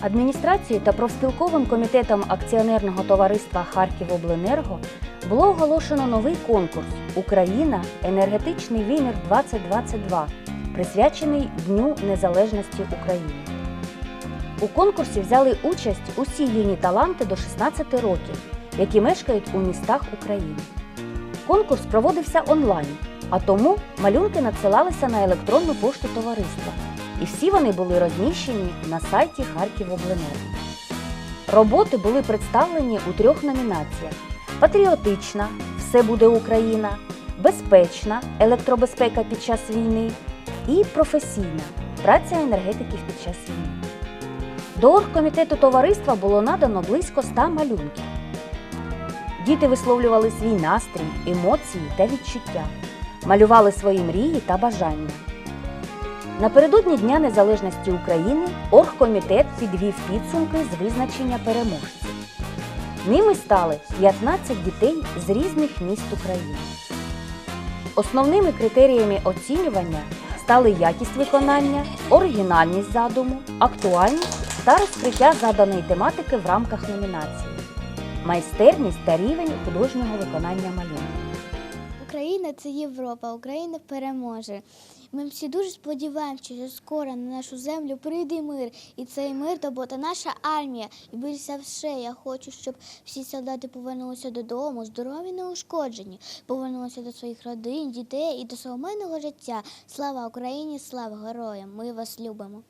Адміністрацією та профспілковим комітетом акціонерного товариства Харківобленерго було оголошено новий конкурс Україна енергетичний вимір 2022, присвячений Дню Незалежності України. У конкурсі взяли участь усі юні таланти до 16 років, які мешкають у містах України. Конкурс проводився онлайн, а тому малюнки надсилалися на електронну пошту товариства, і всі вони були розміщені на сайті Харківобленерго. Роботи були представлені у трьох номінаціях: патріотична Все буде Україна, безпечна електробезпека під час війни і професійна праця енергетиків під час війни. До оргкомітету товариства було надано близько 100 малюнків. Діти висловлювали свій настрій, емоції та відчуття, малювали свої мрії та бажання. Напередодні Дня Незалежності України оргкомітет підвів підсумки з визначення переможців. Ними стали 15 дітей з різних міст України. Основними критеріями оцінювання стали якість виконання, оригінальність задуму, актуальність та розкриття заданої тематики в рамках номінації, майстерність та рівень художнього виконання малюнку. Україна це Європа, Україна переможе. Ми всі дуже сподіваємося, що скоро на нашу землю прийде мир, і цей мир то буде наша армія. І більше все, я хочу, щоб всі солдати повернулися додому, здорові неушкоджені, повернулися до своїх родин, дітей і до свого мирного життя. Слава Україні, слава героям! Ми вас любимо.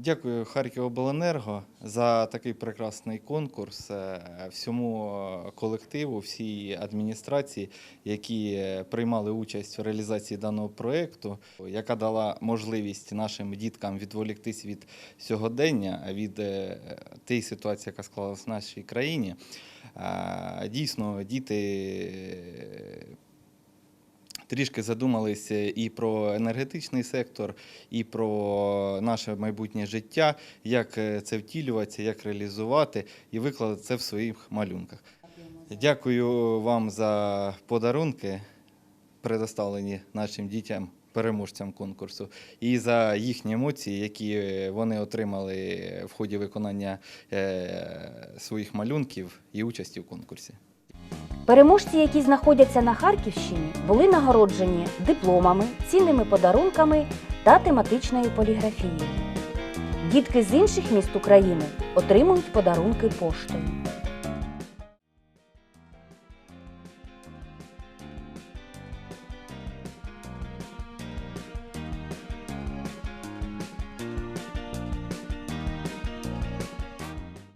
Дякую Харківобленерго за такий прекрасний конкурс, е, всьому е, колективу, всій адміністрації, які приймали участь в реалізації даного проєкту, яка дала можливість нашим діткам відволіктись від сьогодення, від е, тієї ситуації, яка склалась в нашій країні. Дійсно, діти трішки задумалися і про енергетичний сектор, і про наше майбутнє життя, як е, це втілюватися, як реалізувати, і виклали це в своїх малюнках. Дякую вам за подарунки, предоставлені нашим дітям. Переможцям конкурсу і за їхні емоції, які вони отримали в ході виконання е, своїх малюнків і участі в конкурсі. Переможці, які знаходяться на Харківщині, були нагороджені дипломами, цінними подарунками та тематичною поліграфією. Дітки з інших міст України отримують подарунки поштою.